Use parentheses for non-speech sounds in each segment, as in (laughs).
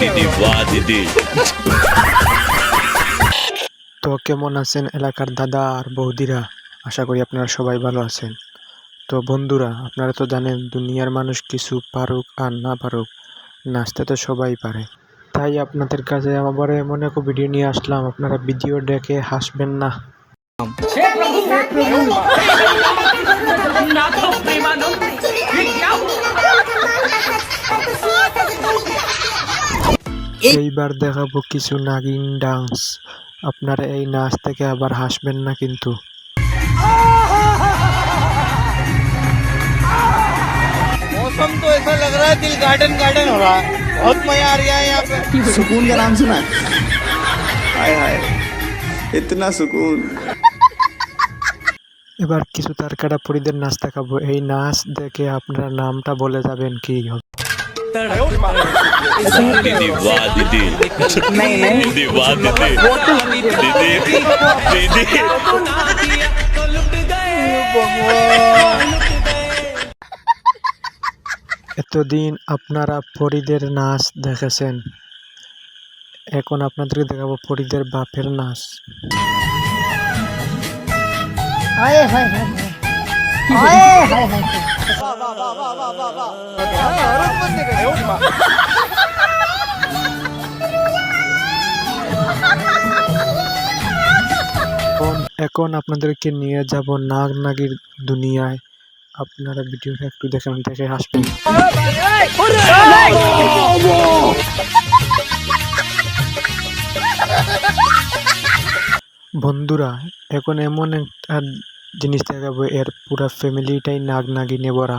দিদি বাহ দিদি তো কেমন আছেন এলাকার দাদা আর বৌদিরা? আশা করি আপনারা সবাই ভালো আছেন। তো বন্ধুরা আপনারা তো জানেন দুনিয়ার মানুষ কিছু পারুক আর না পারুক নাচতে তো সবাই পারে। তাই আপনাদের কাছে আবার এমন এক ভিডিও নিয়ে আসলাম আপনারা ভিডিও দেখে হাসবেন না এইবার দেখাবো কিছু নাগিন ডান্স আপনারা এই নাচ থেকে আবার হাসবেন না কিন্তু मौसम तो ऐसा लग रहा है दिल गार्डन गार्डन हो रहा है बहुत मजा आ रहा है यहाँ पे सुकून का नाम सुना हाय हाय इतना सुकून এবার কিছু তারকাটা পরিদের নাচ দেখাবো এই নাচ দেখে আপনারা নামটা বলে যাবেন কি হবে দিদি বাহ দিদি (laughs) দিদি বাহ দিদি দিদি দিদি (laughs) (laughs) এতদিন আপনারা পরিদের নাচ দেখেছেন। এখন আপনাদেরকে দেখাবো পরিদের বাপের নাচ। এখন এখন আপনাদেরকে নিয়ে যাব নাগ নাগির দুনিয়ায়। আপনারা ভিডিওটা একটু দেখেন, দেখে হাসবেন। বন্ধুরা, এখন এমন একটা জিনিস দেখাবো, এর পুরা ফ্যামিলিটাই নাগ নাগিনে ভরা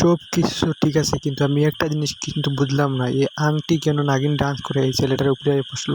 সব কিছু ঠিক আছে, কিন্তু আমি একটা জিনিস কিন্তু বুঝলাম না, এই আংটি কেন নাগিন ডান্স করে এই ছেলেটার উপরে বসল?